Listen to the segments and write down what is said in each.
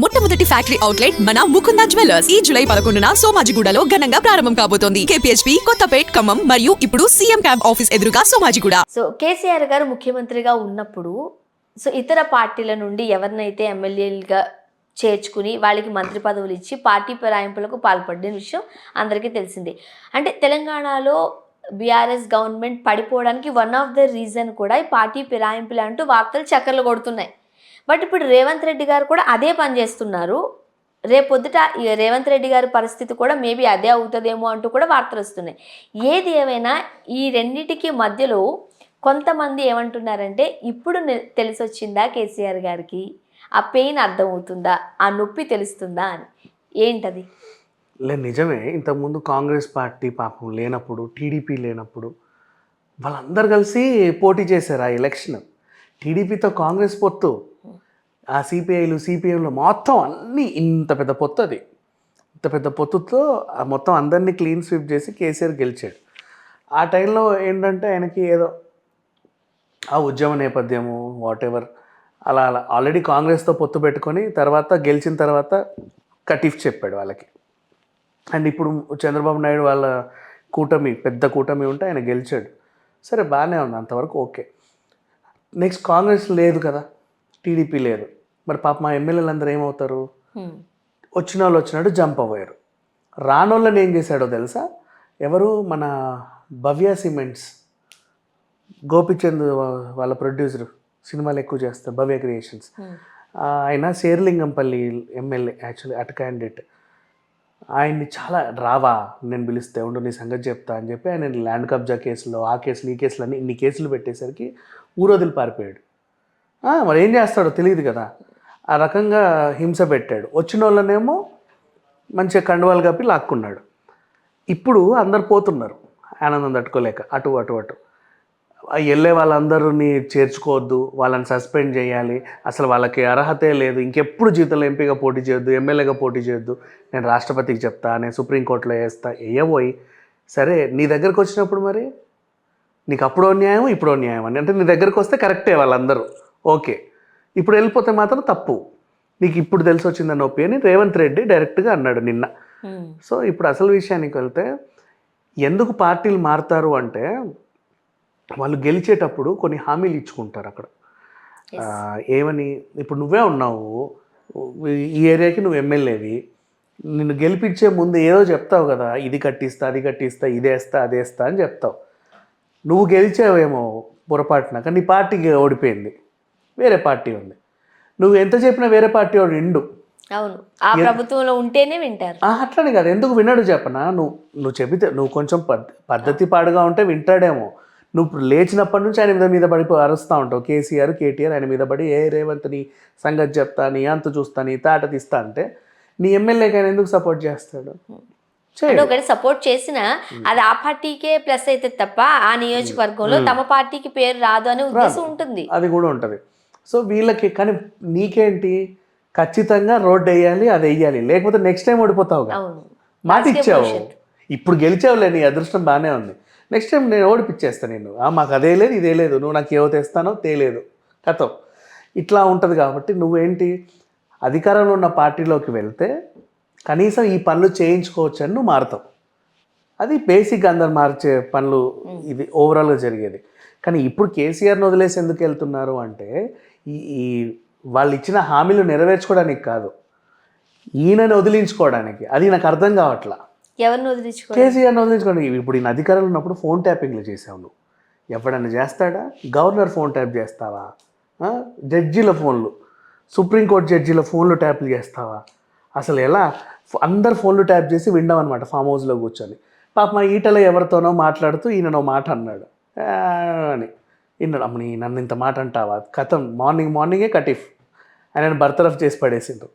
మొట్టమొదటి factory outlet మన Mukunda jewellers. ఈ జూలై పదకొండున సోమాజిగూడలో ఘనంగా ప్రారంభం కాబోతోంది. కేపీహెచ్పీ కొత్తపేట్ ఖమ్మం మరియు ఇప్పుడు సీఎం క్యాంప్ ఆఫీస్ ఎదురుగా సోమాజిగూడ. సో కేసీఆర్ గారు ముఖ్యమంత్రిగా ఉన్నప్పుడు సో ఇతర పార్టీల నుండి ఎవరినైతే ఎమ్మెల్యేలుగా చేర్చుకుని వాళ్ళకి మంత్రి పదవులు ఇచ్చి పార్టీ ఫిరాయింపులకు పాల్పడిన విషయం అందరికీ తెలిసిందే. అంటే తెలంగాణలో బీఆర్ఎస్ గవర్నమెంట్ పడిపోవడానికి వన్ ఆఫ్ ద రీజన్ కూడా ఈ పార్టీ పిరాయింపులు అంటూ వార్తలు చక్కర్లు కొడుతున్నాయి. బట్ ఇప్పుడు రేవంత్ రెడ్డి గారు కూడా అదే పని చేస్తున్నారు. రేపొద్దుట ఈ రేవంత్ రెడ్డి గారి పరిస్థితి కూడా మేబీ అదే అవుతుందేమో అంటూ కూడా వార్తలు వస్తున్నాయి. ఏది ఏమైనా ఈ రెండింటికి మధ్యలో కొంతమంది ఏమంటున్నారంటే ఇప్పుడు తెలిసొచ్చిందా కేసీఆర్ గారికి? ఆ పెయిన్ అర్థమవుతుందా? ఆ నొప్పి తెలుస్తుందా? అని. ఏంటది? లే నిజమే. ఇంతకుముందు కాంగ్రెస్ పార్టీ పాపం లేనప్పుడు టీడీపీ లేనప్పుడు వాళ్ళందరూ కలిసి పోటీ చేశారు ఆ ఎలక్షన్. టీడీపీతో కాంగ్రెస్ పొత్తు. ఆ సిపిఐలు సిపిఎంలు మొత్తం అన్నీ ఇంత పెద్ద పొత్తు అది. ఇంత పెద్ద పొత్తుతో ఆ మొత్తం అందరినీ క్లీన్ స్వీప్ చేసి కేసీఆర్ గెలిచాడు. ఆ టైంలో ఏంటంటే ఆయనకి ఏదో ఆ ఉద్యమ నేపథ్యము వాట్ ఎవర్ అలా అలా ఆల్రెడీ కాంగ్రెస్తో పొత్తు పెట్టుకొని తర్వాత గెలిచిన తర్వాత కటిఫ్ చెప్పాడు వాళ్ళకి. అండ్ ఇప్పుడు చంద్రబాబు నాయుడు వాళ్ళ కూటమి పెద్ద కూటమి ఉంటే ఆయన గెలిచాడు. సరే బాగానే ఉంది అంతవరకు ఓకే. నెక్స్ట్ కాంగ్రెస్ లేదు కదా టీడీపీ లేదు. మరి పాప మా ఎమ్మెల్యేలు అందరూ ఏమవుతారు. వచ్చిన వాళ్ళు వచ్చినట్టు జంప్ అవ్వారు. రానోళ్ళని ఏం చేశాడో తెలుసా? ఎవరు? మన భవ్య సిమెంట్స్. గోపిచంద్ వాళ్ళ ప్రొడ్యూసర్ సినిమాలు ఎక్కువ చేస్తారు భవ్య క్రియేషన్స్. ఆయన శేర్లింగంపల్లి ఎమ్మెల్యే యాక్చువల్లీ అటు క్యాండిడేట్ ఆయన్ని చాలా రావా నేను పిలిస్తే ఉండు నీ సంగతి చెప్తా అని చెప్పి ఆయన ల్యాండ్ కబ్జా కేసులో ఆ కేసులు ఈ కేసులు అన్ని ఇన్ని కేసులు పెట్టేసరికి ఊరొదిలి పారిపోయాడు. మరి ఏం చేస్తాడో తెలియదు కదా. ఆ రకంగా హింస పెట్టాడు. వచ్చిన వాళ్ళనేమో మంచిగా కండువాలు కప్పి లాక్కున్నాడు. ఇప్పుడు అందరు పోతున్నారు. ఆనందం తట్టుకోలేక అటు అటు అటు. వెళ్ళే వాళ్ళందరినీ చేర్చుకోవద్దు వాళ్ళని సస్పెండ్ చేయాలి. అసలు వాళ్ళకి అర్హతే లేదు. ఇంకెప్పుడు జీతంలో ఎంపీగా పోటీ చేయొద్దు ఎమ్మెల్యేగా పోటీ చేయొద్దు. నేను రాష్ట్రపతికి చెప్తా నేను సుప్రీంకోర్టులో వేస్తా వేయబోయి సరే నీ దగ్గరకు వచ్చినప్పుడు మరి? నీకు అప్పుడో న్యాయం ఇప్పుడో న్యాయం అని అంటే నీ దగ్గరకు వస్తే కరెక్టే వాళ్ళందరూ. ఓకే. ఇప్పుడు వెళ్ళిపోతే మాత్రం తప్పు. నీకు ఇప్పుడు తెలిసి వచ్చిందని నొప్పి అని రేవంత్ రెడ్డి డైరెక్ట్గా అన్నాడు నిన్న. సో ఇప్పుడు అసలు విషయానికి వెళ్తే ఎందుకు పార్టీలు మారుతారు అంటే వాళ్ళు గెలిచేటప్పుడు కొన్ని హామీలు ఇచ్చుకుంటారు అక్కడ. ఏమని? ఇప్పుడు నువ్వే ఉన్నావు. ఈ ఏరియాకి నువ్వు ఎమ్మెల్యేవి. నిన్ను గెలిపించే ముందు ఏదో చెప్తావు కదా ఇది కట్టిస్తా అది కట్టిస్తా ఇదేస్తా అదేస్తా అని చెప్తావు. నువ్వు గెలిచావేమో పొరపాటున కానీ నీ పార్టీకి ఓడిపోయింది. వేరే పార్టీ ఉంది. నువ్వు ఎంత చెప్పినా వేరే పార్టీ వాడు నిండు అవును. ఆ ప్రభుత్వంలో ఉంటేనే వింటారు. అట్లనే కాదు. ఎందుకు వినడు చెప్పనా? నువ్వు నువ్వు చెబితే నువ్వు కొంచెం పద్ పద్ధతి పాడుగా ఉంటే వింటాడేమో. నువ్వు లేచినప్పటి నుంచి ఆయన మీద మీద పడిపో అరుస్తూ ఉంటావు. కేసీఆర్ కేటీఆర్ ఆయన మీద పడి ఏ రేవంత్ నీ సంగతి చెప్తా నీ అంత చూస్తా నీ తాట తీస్తా అంటే నీ ఎమ్మెల్యేకి ఆయన ఎందుకు సపోర్ట్ చేస్తాడు? ఒకటి సపోర్ట్ చేసినా అది ఆ పార్టీకే ప్లస్ అయితే తప్ప ఆ నియోజకవర్గంలో తమ పార్టీకి పేరు రాదు అనే ఉద్దేశం ఉంటుంది. అది కూడా ఉంటుంది. సో వీళ్ళకి కానీ నీకేంటి? ఖచ్చితంగా రోడ్డు వేయాలి అది వేయాలి. లేకపోతే నెక్స్ట్ టైం ఓడిపోతావుగా అవును. మాట ఇచ్చావు. ఇప్పుడు గెలిచావులే నీ అదృష్టం బాగానే ఉంది. నెక్స్ట్ టైం నేను ఓడిపిచ్చేస్తా నేను ఆ, మాకు అదే లేదు ఇదే లేదు. నువ్వు నాకు ఏవో తెస్తానో తేలేదు కథం ఇట్లా ఉంటుంది కాబట్టి నువ్వేంటి? అధికారంలో ఉన్న పార్టీలోకి వెళ్తే కనీసం ఈ పనులు చేయించుకోవచ్చు అని నువ్వు మారుతావు. అది బేసిక్ అందరు మార్చే పనులు ఇది ఓవరాల్గా జరిగేది. కానీ ఇప్పుడు కేసీఆర్ని వదిలేసి ఎందుకు వెళ్తున్నారు అంటే ఈ ఈ వాళ్ళు ఇచ్చిన హామీలు నెరవేర్చుకోవడానికి కాదు. ఈయనని వదిలించుకోవడానికి. అది నాకు అర్థం కావట్లా. ఎవరిని వదిలించుకో కేసీఆర్ని వదిలించుకోండి. ఇప్పుడు ఈయన అధికారంలో ఉన్నప్పుడు ఫోన్ ట్యాపింగ్లు చేసావు నువ్వు. ఎవడన్నా చేస్తాడా? గవర్నర్ ఫోన్ ట్యాప్ చేస్తావా? జడ్జీల ఫోన్లు. సుప్రీంకోర్టు జడ్జీల ఫోన్లు ట్యాప్లు చేస్తావా? అసలు ఎలా? అందరు ఫోన్లు ట్యాప్ చేసి విండాం అనమాట ఫామ్ హౌస్లో కూర్చొని. పాప మా ఈటలో ఎవరితోనో మాట్లాడుతూ ఈయననో మాట అన్నాడు. అని. విన్నాడు అమ్మని నన్ను ఇంత మాట అంటావా? కథం. మార్నింగ్ మార్నింగే కటిఫ్ ఆయన బర్తరఫ్ చేసి పడేసిండ్రు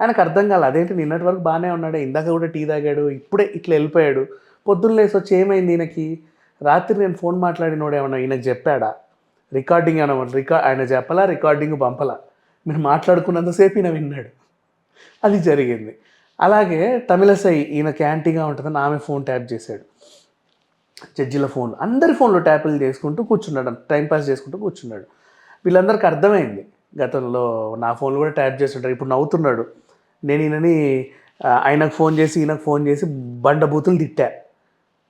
ఆయనకు అర్థం కాలేదు అదేంటి నిన్నటి వరకు బాగానే ఉన్నాడు. ఇందాక కూడా టీ తాగాడు. ఇప్పుడే ఇట్లా వెళ్ళిపోయాడు. పొద్దున్న లేసి వచ్చి ఏమైంది ఈయనకి? రాత్రి నేను ఫోన్ మాట్లాడినోడు ఏమన్నా ఈయనకు చెప్పాడా? రికార్డింగ్ ఏమన్నా రికా ఆయన చెప్పలా? రికార్డింగ్ పంపలా? మీరు మాట్లాడుకున్నంతసేపు ఈయన విన్నాడు. అది జరిగింది. అలాగే తమిళసై ఈయన క్యాంటీగా ఉంటుందని ఆమె ఫోన్ ట్యాప్ చేశాడు. జడ్జిల ఫోన్. అందరి ఫోన్లో ట్యాపులు చేసుకుంటూ కూర్చున్నాడు. టైం పాస్ చేసుకుంటూ కూర్చున్నాడు. వీళ్ళందరికీ అర్థమైంది. గతంలో నా ఫోన్లో కూడా ట్యాప్ చేస్తుంటారు. ఇప్పుడు నవ్వుతున్నాడు. నేను ఈయనని ఆయనకు ఫోన్ చేసి ఈయనకు ఫోన్ చేసి బండ బూతులు తిట్టా.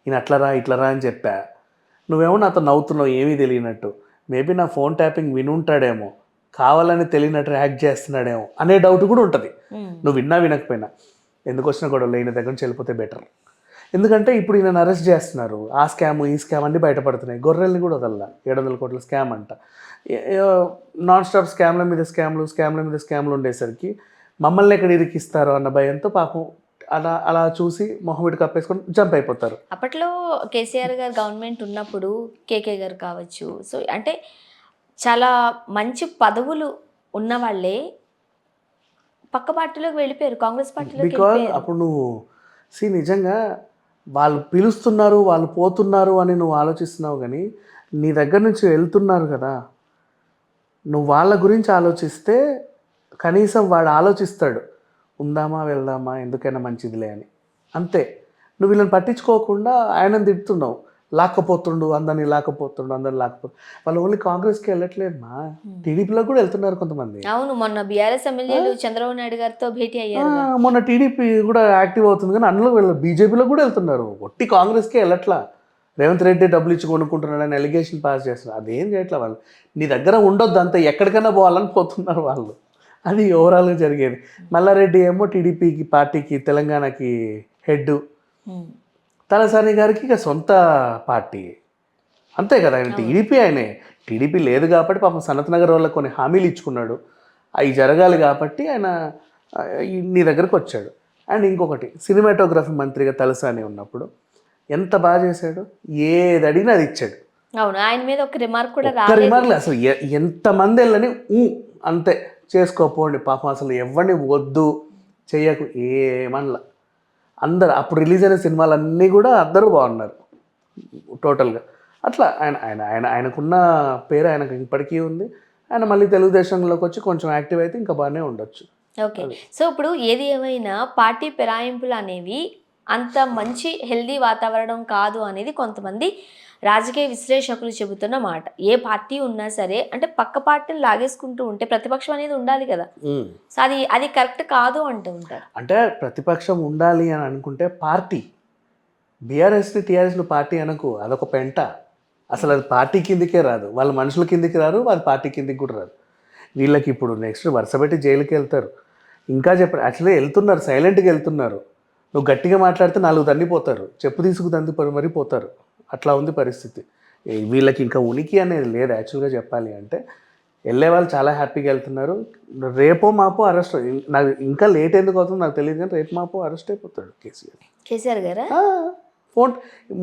ఈయన అట్లరా ఇట్లరా అని చెప్పా. నువ్వేమో నాతో నవ్వుతున్నావు ఏమీ తెలియనట్టు. మేబీ నా ఫోన్ ట్యాపింగ్ వినుంటాడేమో. కావాలని తెలియనట్టు యాక్ట్ చేస్తున్నాడేమో అనే డౌట్ కూడా ఉంటుంది. నువ్వు విన్నా వినకపోయినా. ఎందుకు వచ్చిన గొడవలు ఈయన దగ్గర నుంచి వెళ్ళిపోతే బెటర్ ఎందుకంటే ఇప్పుడు ఈయన అరెస్ట్ చేస్తున్నారు. ఆ స్కామ్ ఈ స్కామ్ అన్ని బయటపడుతున్నాయి. గొర్రెల్ని కూడా వదల్లా. ఏడు వందల కోట్ల స్కామ్ అంట. నాన్ స్టాప్ స్కామ్ల మీద స్కామ్లు స్కామ్ల మీద స్కామ్లు ఉండేసరికి మమ్మల్ని ఎక్కడ ఇరికిస్తారో అన్న భయంతో పాపం అలా అలా చూసి మొహమ్మడి కప్పేసుకొని జంప్ అయిపోతారు. అప్పట్లో కేసీఆర్ గారు గవర్నమెంట్ ఉన్నప్పుడు కేకే గారు కావచ్చు. సో అంటే చాలా మంచి పదవులు ఉన్న వాళ్ళే పక్క పార్టీలోకి వెళ్ళిపోయారు. కాంగ్రెస్ పార్టీలోకి బికాజ్ అప్పుడు నువ్వు సి నిజంగా వాళ్ళు పిలుస్తున్నారు వాళ్ళు పోతున్నారు అని నువ్వు ఆలోచిస్తున్నావు కానీ నీ దగ్గర నుంచి వెళ్తున్నారు కదా. నువ్వు వాళ్ళ గురించి ఆలోచిస్తే కనీసం వాడు ఆలోచిస్తాడు ఉందామా వెళ్దామా ఎందుకైనా మంచిదిలే అని. అంతే. నువ్వు వీళ్ళని పట్టించుకోకుండా ఆయనను తిడుతున్నావు. లాక్కపోతుండు అందరిని లాక్కపోతుండు అందరిని లాక్కపోతుండు వాళ్ళు ఓన్లీ కాంగ్రెస్కి వెళ్ళట్లేదు మా. టీడీపీలో కూడా వెళ్తున్నారు కొంతమంది. అవును మొన్న బీఆర్ఎస్ ఎమ్మెల్యేలు చంద్రబాబు నాయుడు గారితో భేటీ అయ్యారు. మొన్న టీడీపీ కూడా యాక్టివ్ అవుతుంది కానీ అందులో వీళ్ళు బీజేపీలో కూడా వెళ్తున్నారు. ఒట్టి కాంగ్రెస్కే వెళ్ళట్లా. రేవంత్ రెడ్డి డబ్బులు ఇచ్చి కొనుక్కుంటున్నాడని ఎలిగేషన్ పాస్ చేస్తున్నారు. అదేం చేయట్లా వాళ్ళు? నీ దగ్గర ఉండొద్దు అంతే ఎక్కడికైనా పోవాలని పోతున్నారు వాళ్ళు. అది ఓవరాల్గా జరిగేది. మల్లారెడ్డి ఏమో టీడీపీకి పార్టీకి తెలంగాణకి హెడ్. తలసాని గారికి ఇక సొంత పార్టీ. అంతే కదా ఆయన టీడీపీ ఆయనే. టీడీపీ లేదు కాబట్టి పాపం సనత్ నగర్ వాళ్ళకి కొన్ని హామీలు ఇచ్చుకున్నాడు. అవి జరగాలి కాబట్టి ఆయన నీ దగ్గరకు వచ్చాడు. అండ్ ఇంకొకటి సినిమాటోగ్రఫీ మంత్రిగా తలసాని ఉన్నప్పుడు ఎంత బాగా చేశాడు? ఏది అడిగినా అది ఇచ్చాడు. అవును ఆయన మీద ఒక రిమార్క్ కూడా రాలేదు. రిమార్క్లు అసలు ఎంతమంది వెళ్ళని ఊ అంతే. చేసుకోపోండి పాపం అసలు ఎవరిని వద్దు చెయ్యకు ఏమనలా. అందరు అప్పుడు రిలీజ్ అయిన సినిమాలన్నీ కూడా అందరూ బాగున్నారు. టోటల్గా. అట్లా ఆయన ఆయన ఆయన ఆయనకున్న పేరు ఆయనకు ఇప్పటికీ ఉంది. ఆయన మళ్ళీ తెలుగుదేశంలోకి వచ్చి కొంచెం యాక్టివ్ అయితే ఇంకా బాగానే ఉండొచ్చు. ఓకే. సో ఇప్పుడు ఏది ఏమైనా పార్టీ పిరాయింపులు అనేవి అంత మంచి హెల్దీ వాతావరణం కాదు అనేది కొంతమంది రాజకీయ విశ్లేషకులు చెబుతున్న మాట. ఏ పార్టీ ఉన్నా సరే అంటే పక్క పార్టీని లాగేసుకుంటూ ఉంటే ప్రతిపక్షం అనేది ఉండాలి కదా. సో అది అది కరెక్ట్ కాదు అంటూ ఉంటారు. అంటే ప్రతిపక్షం ఉండాలి అని అనుకుంటే పార్టీ. బీఆర్ఎస్ని టీఆర్ఎస్ని పార్టీ అనకు. అదొక పెంట. అసలు అది పార్టీ కిందికే రాదు. వాళ్ళ మనుషుల కిందికి రారు వాళ్ళ పార్టీ కిందికి కూడా రాదు. వీళ్ళకి ఇప్పుడు నెక్స్ట్ వరుస పెట్టి జైలుకి వెళ్తారు ఇంకా చెప్పారు యాక్చువల్లీ వెళ్తున్నారు సైలెంట్గా వెళ్తున్నారు. నువ్వు గట్టిగా మాట్లాడితే నాలుగు దండిపోతారు. చెప్పు తీసుకు దండి మరి పోతారు. అట్లా ఉంది పరిస్థితి. వీళ్ళకి ఇంకా ఉనికి అనేది లేదు యాక్చువల్గా చెప్పాలి అంటే. వెళ్ళే వాళ్ళు చాలా హ్యాపీగా వెళ్తున్నారు. రేపో మాపో అరెస్ట్. నాకు ఇంకా లేట్ ఎందుకు అవుతుందో నాకు తెలియదు కానీ రేపు మాపో అరెస్ట్ అయిపోతాడు కేసీఆర్. కేసీఆర్ గారా? ఫోన్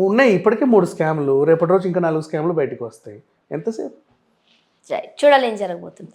ఉన్నాయి ఇప్పటికే మూడు స్కామ్లు. రేపటి రోజు ఇంకా నాలుగు స్కామ్లు బయటకు వస్తాయి. ఎంతసేపు? చూడాలి ఏం జరగబోతుంది.